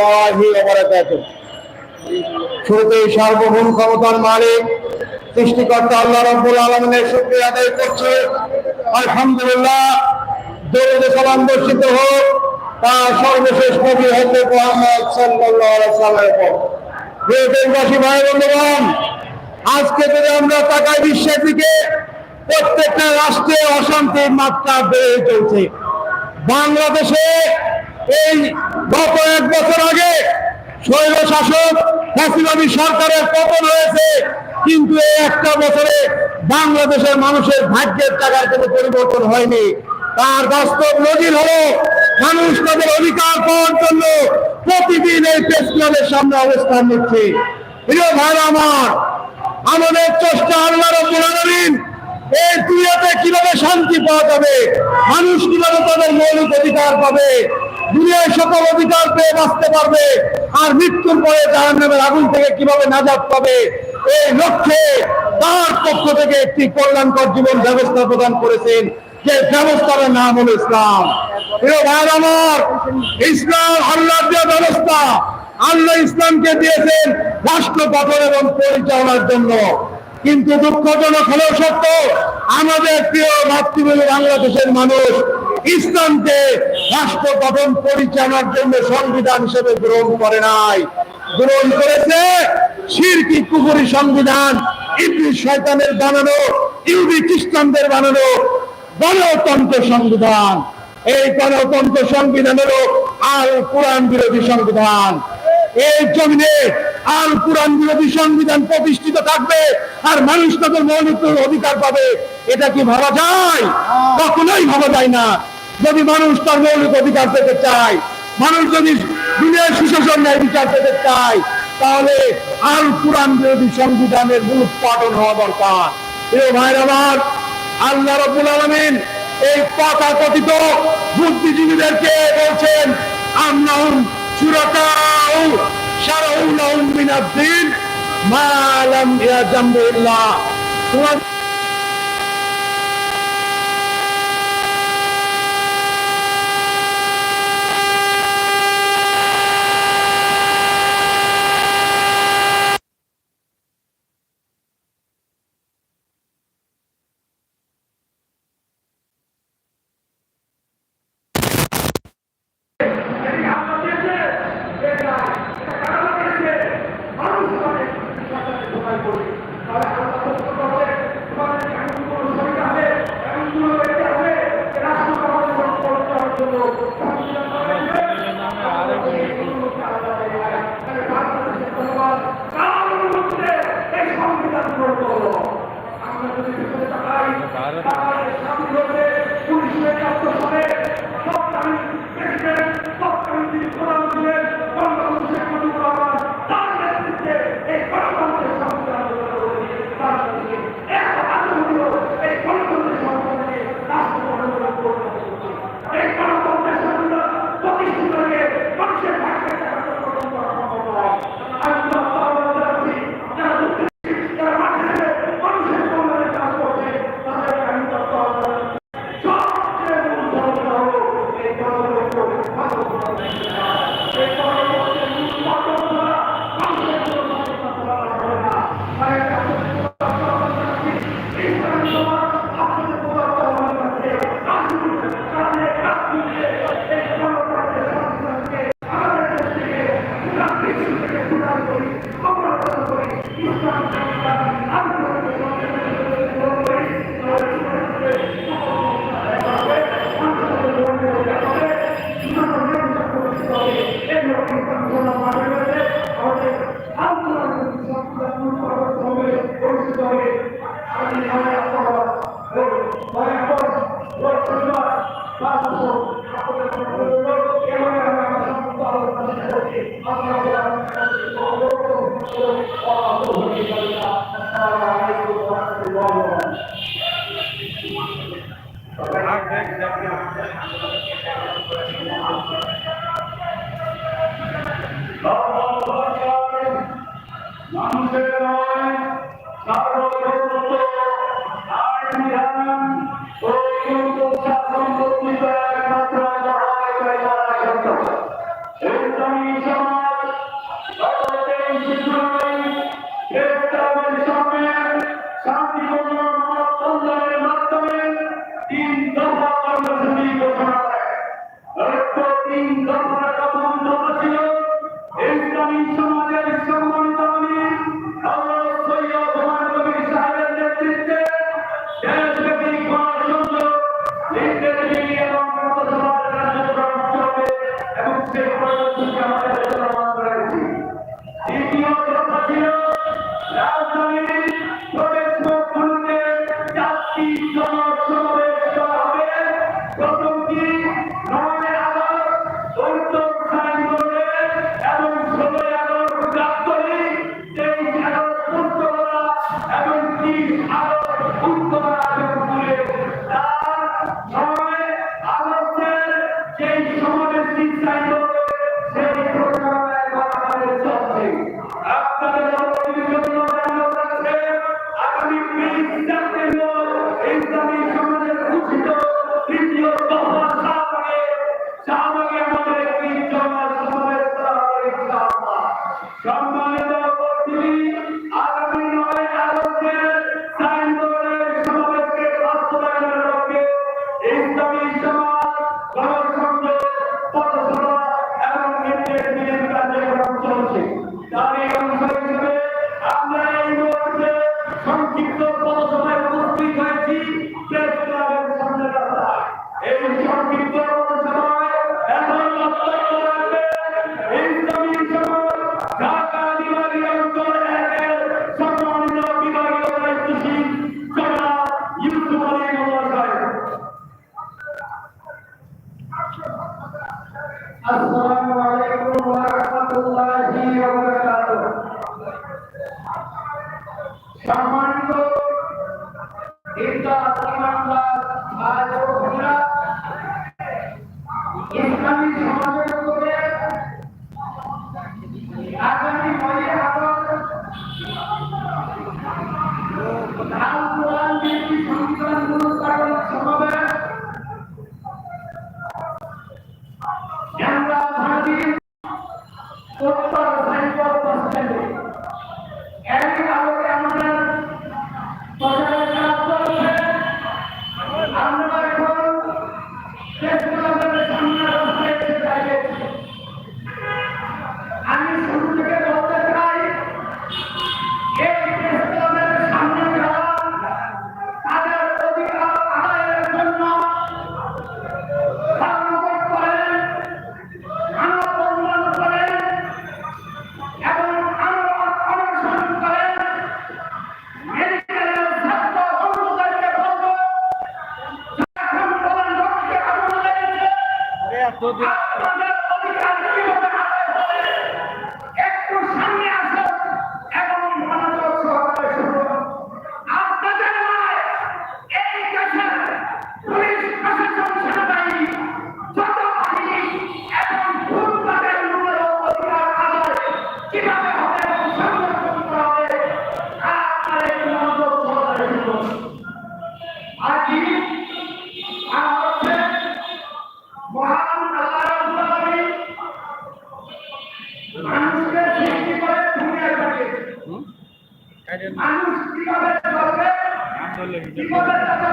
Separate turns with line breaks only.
রহমতুল্লাহি ওয়া বারাকাতুহু শুরুতে সার্বভৌম ক্ষমতার মালিক, সৃষ্টিকর্তা আল্লাহ রাব্বুল শুকরিয়া আদায় করছে। আলহামদুলিল্লাহ সালাম হোক তার সর্বশেষ নবী হযরত মুহাম্মদ দেশবাসী, ভাই বন্ধুগণ, আজকে যদি আমরা তাকাই বিশ্বের দিকে, প্রত্যেকটা রাষ্ট্রে অশান্তির মাত্রা বেড়ে চলছে। বাংলাদেশে এই গত এক বছর আগে স্বৈর শাসক ফ্যাসিবাদী সরকারের পতন হয়েছে, কিন্তু এই একটা বছরে বাংলাদেশের মানুষের ভাগ্যের টাকার কোনো পরিবর্তন হয়নি। তার বাস্তব নজির হলো মানুষ তাদের অধিকার পাওয়ার জন্য প্রতিদিন এই প্রেস ক্লাবের সামনে অবস্থান নিচ্ছে। প্রিয় ভাই আমার, আমাদের চেষ্টা আল্লাহ রব্বুল এই দুনিয়াতে কীভাবে শান্তি পাওয়া যাবে, মানুষ কীভাবে তাদের মৌলিক অধিকার পাবে দুনিয়ায় সকল অধিকার পেয়ে বাঁচতে পারবে। আর মৃত্যুর পরে জাহান নামের আগুন থেকে কীভাবে নাজাত পাবে, এই লক্ষ্যে তার পক্ষ থেকে একটি কল্যাণকর জীবন ব্যবস্থা প্রদান করেছেন, যে ব্যবস্থার নাম হলো ইসলাম। আমার, ইসলাম আল্লাহ ব্যবস্থা। আল্লাহ ইসলামকে দিয়েছেন রাষ্ট্র গঠন এবং পরিচালনার জন্য। কিন্তু দুঃখজনক হলেও সত্য, আমাদের প্রিয় মাতৃভূমি বাংলাদেশের মানুষ ইসলামকে রাষ্ট্র গঠন পরিচালনার জন্য সংবিধান হিসেবে গ্রহণ করে নাই। গ্রহণ করেছে শিরকি কুকুরি সংবিধান ইবলিশ শয়তানের বানানো, ইহুদি খ্রিস্টানদের বানানো গণতন্ত্র সংবিধান। এই গণতন্ত্র সংবিধান হলো আল কোরআন বিরোধী সংবিধান। এই জমিনে আল কোরআন বিরোধী সংবিধান প্রতিষ্ঠিত থাকবে আর মানুষ তাদের মৌলিক অধিকার পাবে। এটা কি ভাবা যায়? কখনোই ভাবা যায় না। যদি মানুষ তার মৌলিক অধিকার পেতে চায়, মানুষ যদি দুনিয়ার সুশাসন ন্যায় বিচার পেতে চায়, তাহলে আল কোরআন বিরোধী সংবিধানের মূল পাঠন হওয়া দরকার। প্রিয় ভাইর আমার, আল্লাহ রব্বুল আলমিন এই কথা কথিত বুদ্ধিজীবীদেরকে বলছেন, আমনাহুম শুরাকাউ শারাউ লাহুম মিনাদ-দ্বীন মা লাম ইয়াজামু ইল্লাহ তোমাদের
মানুষের নয় সার্বভৌমত্ব আইন বিধান ও নিয়মিত শাসন কর্তৃক একমাত্র সহায়কারী করা এই জমি সমাজ
ইসলামী
সমাজের উপরে আগামী নয় আগস্ট আল কোরআন একটি সংবিধানমূলক কারণে সমাবেশ প্রত্যাহার todo. বিপদের টাকা